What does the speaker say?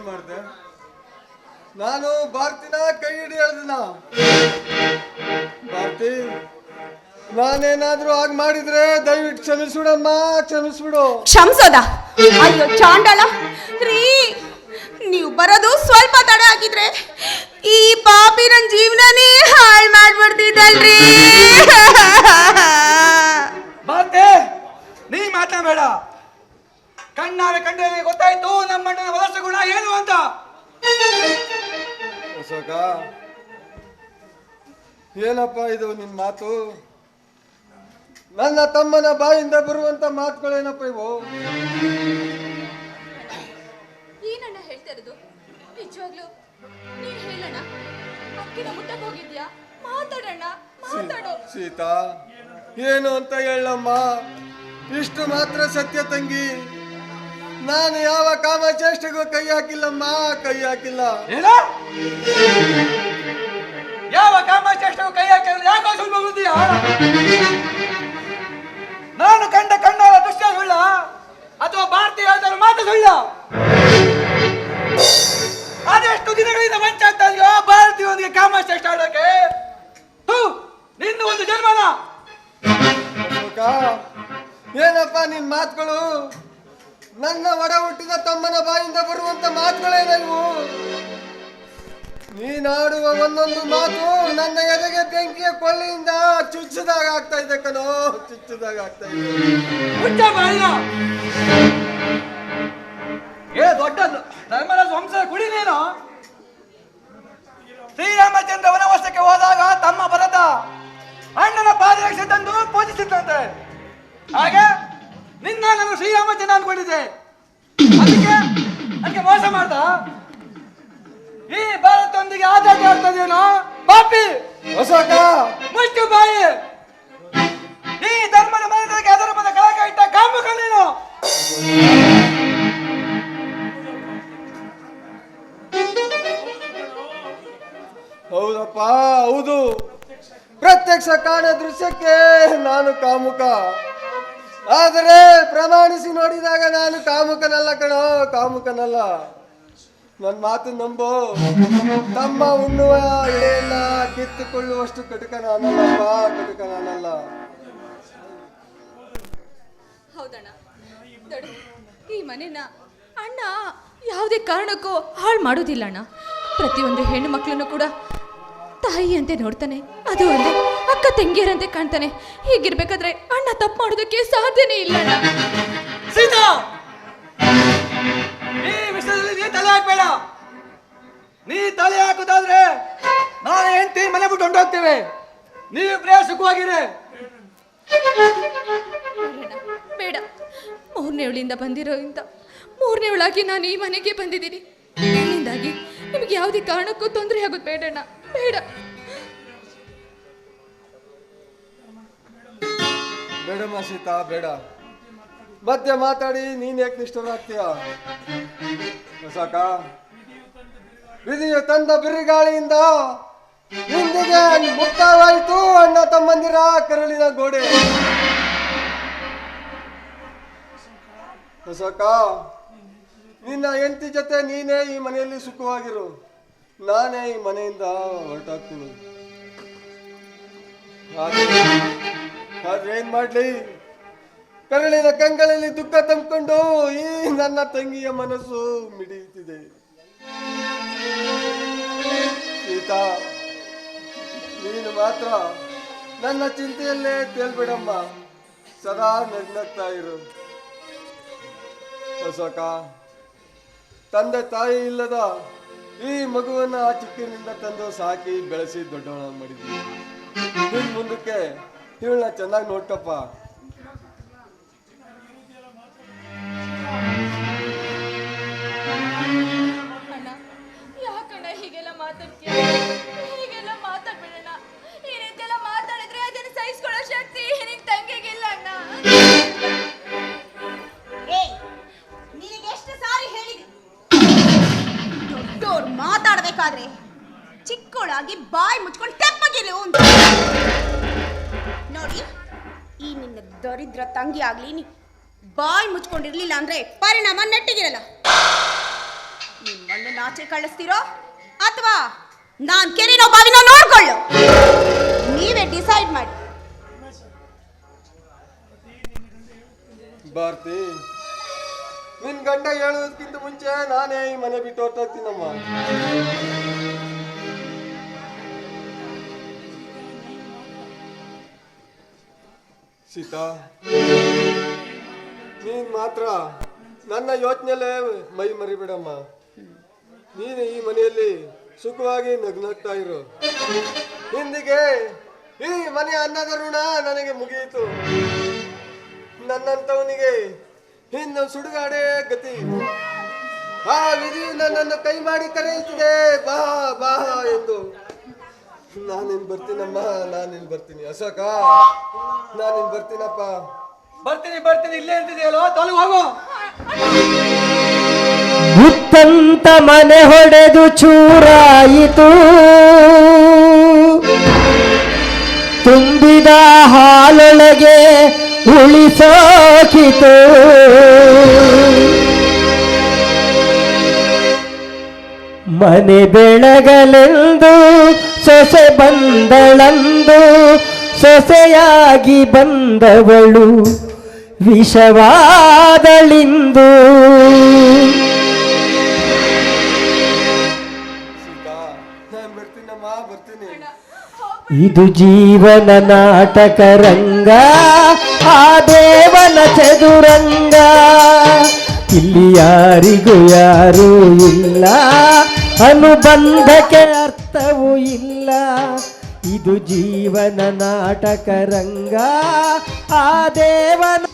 ಏನ್ ಮಾಡ್ದೆ? ನಾನು ಭಾರತಿನ ಕೈ ಹಿಡಿ ಹೇಳ್ದಿನ. ಭಾರತಿ ನಾನೇನಾದ್ರೂ ಹಾಗೆ ಮಾಡಿದ್ರೆ ದಯವಿಟ್ಟು ಕ್ಷಮಿಸ್ಬಿಡಮ್ಮ ಕ್ಷಮಿಸ್ಬಿಡು. ಕ್ಷಮಿಸೋದ? ಅಯ್ಯೋ ಚಾಂಡಾಳ ರೀ ನೀವು ಬರೋದು ಸ್ವಲ್ಪ ತಡ ಆಗಿದ್ರೆ ಈ ಪಾಪಿ ನನ್ನ ಜೀವನನೇ ಹಾಳು ಮಾಡ್ಬಿಡ್ತಿದ್ದಲ್ರಿ. ನೀ ನೀ ಮಾತನಾಡಬೇಡ ಕಣ್ಣಾರೆ ಕಂಡ್ರೆ ಗೊತ್ತಾಯ್ತು ನಮ್ಮ ಅಣ್ಣನ ವಲಸ ಗುಣ ಏನು ಅಂತ. ಅಶೋಕ ಏನಪ್ಪ ಇದು ನಿಮ್ಮ ಮಾತು? ನನ್ನ ತಮ್ಮನ ಬಾಯಿಂದ ಬರುವಂತ ಮಾತುಗಳೇನಪ್ಪ ಇವು? ಏನಣ್ಣ ಹೇಳ್ತಾ ಇರೋದು? ನಿಜವಾಗ್ಲು ನೀನ್ ಹೇಳಣ್ಣ? ಅಕ್ಕಿನ ಮುಟ್ಟಕ್ ಹೋಗಿದ್ಯಾ? ಮಾತಾಡಣ್ಣ ಮಾತಾಡು. ಸೀತಾ ಏನು ಅಂತ ಹೇಳಮ್ಮ? ಇಷ್ಟು ಮಾತ್ರ ಸತ್ಯ ತಂಗಿ. ನಾನು ಯಾವ ಕಾಮ ಚೇಷ್ಟೆಗೂ ಕೈ ಹಾಕಿಲ್ಲಮ್ಮ ಕೈ ಹಾಕಿಲ್ಲ. ಯಾವ ಚೇಷ್ಟೆಗೂ ಕೈ ಹಾಕಿಲ್ಲ, ಯಾಕೋ ಸುಳ್ಳು ಬರುತ್ತೀಯ ನಾನು ಕಂಡ ಕಣ್ಣಾರ ದೃಶ್ಯ ಸುಳ್ಳ ಅಥವಾ ಭಾರತೀಯ ಮಾತು ಸುಳ್ಳ ಅದೆಷ್ಟು ದಿನಗಳಿಂದ ಮಂಚಾಗ್ತಾ ನೀನಾಡುವ ಒಂದೊಂದು ಮಾತು ನನ್ನ ಎದೆಗೆ ಬೆಂಕಿಯ ಕೊಳ್ಳಿಯಿಂದ ಚುಚ್ಚಿದಾಗ ಆಗ್ತಾ ಇದೆ ಕಣೋ ಚುಚ್ಚಿದಾಗ ಆಗ್ತಾ ಇದೆ ಏ ದೊಡ್ಡ ಧರ್ಮರಾಜ ವಂಶದ ಕುಡಿ ನೀನು? ಶ್ರೀರಾಮಚಂದ್ರ ವನವಾಸಕ್ಕೆ ಹೋದಾಗ ತಮ್ಮ ಭರತ ಅಣ್ಣನ ಪಾದರಕ್ಷೆ ತಂದು ಪೂಜಿಸಿದ್ದಂತೆ. ಹಾಗೆ ನಿನ್ನ ನಾನು ಶ್ರೀರಾಮಚಂದ್ರ ಅನ್ಕೊಂಡಿದ್ದೆ. ಅದಕ್ಕೆ ಅದಕ್ಕೆ ಮೋಸ ಮಾಡ್ದ? ಈ ಭಾರತದೊಂದಿಗೆ ಆದಾಯ ಆಗ್ತದೇನೋ ಪಾಪಿ! ಹೊಸಕ ಮುಷ್ಟು ಬಾಯಿ! ಈ ಧರ್ಮದ ಮನೆಗಳಿಗೆ ಅಧರ್ಮದ ಕಳಕ ಇಟ್ಟ ಕಾಮುಕ ನೀನು ಹೌದಪ್ಪ, ಹೌದು. ಪ್ರತ್ಯಕ್ಷ ಕಾಣ ದೃಶ್ಯಕ್ಕೆ ನಾನು ಕಾಮುಕ. ಆದರೆ ಪ್ರಮಾಣಿಸಿ ನೋಡಿದಾಗ ನಾನು ಕಾಮುಕನಲ್ಲ ಕಣೋ, ಕಾಮುಕನಲ್ಲ. ನನ್ನ ಮಾತು ನಂಬು. ತಮ್ಮ ಉಣ್ಣುವ ಏನ ಕಿತ್ತುಕೊಳ್ಳುವಷ್ಟು ಕಟುಕ ನಾನಲ್ಲಪ್ಪ ಕಟುಕ ನಾನಲ್ಲ. ಹೌದಣ್ಣ. ಈ ಮನೆನ ಅಣ್ಣ ಯಾವುದೇ ಕಾರಣಕ್ಕೂ ಹಾಳು ಮಾಡೋದಿಲ್ಲ ಅಣ್ಣ ಪ್ರತಿಯೊಂದು ಹೆಣ್ಣು ಮಕ್ಕಳನ್ನು ಕೂಡ ತಾಯಿಯಂತೆ ನೋಡ್ತಾನೆ. ಅದು ಅಲ್ಲದೆ ಅಕ್ಕ ತಂಗಿಯರಂತೆ ಕಾಣ್ತಾನೆ. ಹೀಗಿರ್ಬೇಕಾದ್ರೆ ಅಣ್ಣ ತಪ್ಪು ಮಾಡೋದಕ್ಕೆ ಸಾಧ್ಯನೇ ಇಲ್ಲ ಅಣ್ಣ ಸೀತಾ! ಈ ವಿಷಯದಲ್ಲಿ ನೀ ತಲೆ ಹಾಕ್ಬೇಡ. ನೀ ತಲೆ ಹಾಕುದಾದ್ರೆ ನಾನು ಹೆಂಡತಿ ಮನೆ ಬಿಟ್ಟು ಹೊಂಟೋಗ್ತೇವೆ. ನೀವಿಬ್ರೇ ಸುಖವಾಗಿರಿ. ಬೇಡಣ್ಣ, ಬೇಡ. ಮೂರನೇ ಅವಳಿಂದ ಬಂದಿರೋ ಇಂತ ಮೂರನೇ ಅವಳಾಗಿ ನಾನು ಈ ಮನೆಗೆ ಬಂದಿದ್ದೀನಿ. ಇದರಿಂದಾಗಿ ನಿಮಗೆ ಯಾವುದೇ ಕಾರಣಕ್ಕೂ ತೊಂದರೆ ಆಗೋದು ಬೇಡಣ್ಣ ಬೇಡ. ಬೇಡ ಸೀತಾ ಬೇಡ. ಮಧ್ಯೆ ಮಾತಾಡಿ, ನೀನ್ ಯಾಕೆ ನಿಷ್ಠರಾಗ್ತೀಯ? ಸಾಕ. ವಿಧಿಯು ತಂದ ಬಿರುಗಾಳಿಯಿಂದ ಇಂದಿಗೆ ಮುಕ್ತವಾಯಿತು, ಅಣ್ಣ ತಮ್ಮಂದಿರ ಕರಳಿನ ಗೋಡೆ. ಹೊಸಕ ನಿನ್ನ ಹೆಂಡತಿ ಜೊತೆ ನೀನೇ ಈ ಮನೆಯಲ್ಲಿ ಸುಖವಾಗಿರು. ನಾನೇ ಈ ಮನೆಯಿಂದ ಹೊರಟಾಗ್ತೀನಿ. ಆದ್ರೆ ಏನ್ ಮಾಡ್ಲಿ? ಕರಳಿನ ಕಂಗಳಲ್ಲಿ ದುಃಖ ತಂದ್ಕೊಂಡು ಈ ನನ್ನ ತಂಗಿಯ ಮನಸ್ಸು ಮಿಡಿಯುತ್ತಿದೆ. ಸೀತಾ, ನೀನು ಮಾತ್ರ ನನ್ನ ಚಿಂತೆಯಲ್ಲೇ ತೇಲ್ಬಿಡಮ್ಮ. ಸದಾ ನಗ್ನಗ್ತಾ ಇರು. ಅಶೋಕ ತಂದೆ ತಾಯಿ ಇಲ್ಲದ ಈ ಮಗುವನ್ನ ಆ ಚಿಕ್ಕಿನಿಂದ ತಂದು ಸಾಕಿ ಬೆಳೆಸಿ ದೊಡ್ಡವನ ಮಾಡಿದ್ವಿ ಮುಂದಕ್ಕೆ ಇವಳನ್ನ ಚೆನ್ನಾಗಿ ನೋಡ್ಕಪ್ಪ. ದರಿದ್ರ ತಂಗಿ ಆಗ್ಲಿ, ನೀ ಬಾಯಿ ಮುಚ್ಕೊಂಡಿರ್ಲಿಲ್ಲ ಅಂದ್ರೆ ಪರಿಣಾಮ ನೆಟ್ಟಿಗಿರಲ್ಲ. ನಿಮ್ಮನ್ನು ನಾಚೆ ಕಳಿಸ್ತೀರೋ ಅಥವಾ ನಾನ್ ಕೆರೆನೋ ಬಾವಿನ ನೋಡ್ಕೊಳ್ಳು? ನೀವೇ ಡಿಸೈಡ್ ಮಾಡಿ. ಭಾರತಿ, ನಿನ್ ಗಂಡ ಹೇಳೋದಕ್ಕಿಂತ ಮುಂಚೆ ನಾನೇ ಈ ಮನೆ ಬಿಟ್ಟು ಹೊರ್ಟೋಗ್ತೀನಮ್ಮ. ಸೀತಾ. ನೀನ್ ಮಾತ್ರ ನನ್ನ ಯೋಚನೆಲ್ಲೇ ಮೈ ಮರಿಬೇಡಮ್ಮ. ನೀನು ಈ ಮನೆಯಲ್ಲಿ ಸುಖವಾಗಿ ನಗ್ನಾಗ್ತಾ ಇರು. ಹಿಂದಿಗೆ ಈ ಮನೆಯ ಅನ್ನದ ಋಣ ನನಗೆ ಮುಗಿಯಿತು. ನನ್ನಂತವನಿಗೆ ಇನ್ನು ಸುಡುಗಾಡೆ ಗತಿ. ಆ ವಿಧಿ ನನ್ನನ್ನು ಕೈ ಮಾಡಿ ಕರೆಯುತ್ತಿದೆ. ಬಾ ಬಾ ಎಂದು. ನಾನಿನ್ ಬರ್ತೀನಮ್ಮ ನಾನಿನ್ ಬರ್ತೀನಿ. ಅಶೋಕ ನಾನಿನ್ ಬರ್ತೀನಪ್ಪ. ಬರ್ತೀನಿ ಬರ್ತೀನಿ. ಇಲ್ಲೇ ಅಂತಿದೆಯಲ್ಲೋ ತಲೆ ಹೋಗು. ಮುತ್ತಂತ ಮನೆ ಹೊಡೆದು ಚೂರಾಯಿತು. ತುಂಬಿದ ಹಾಲೊಳಗೆ ಉಳಿಸೋಕಿತು. ಮನೆ ಬೆಳಗಲೆಂದು ಸೊಸೆ ಬಂದಳಂದು ಸೊಸೆಯಾಗಿ ಬಂದವಳು ವಿಷವಾದಳಿಂದು. ಇದು ಜೀವನ ನಾಟಕ ರಂಗ ಆ ದೇವನ ಚದುರಂಗ. ಇಲ್ಲಿ ಯಾರಿಗೂ ಯಾರೂ ಇಲ್ಲ ಅನುಬಂಧಕ್ಕೆ ಅರ್ಥವೂ ಇಲ್ಲ. ಇದು ಜೀವನ ನಾಟಕ ರಂಗ. ಆ ದೇವನ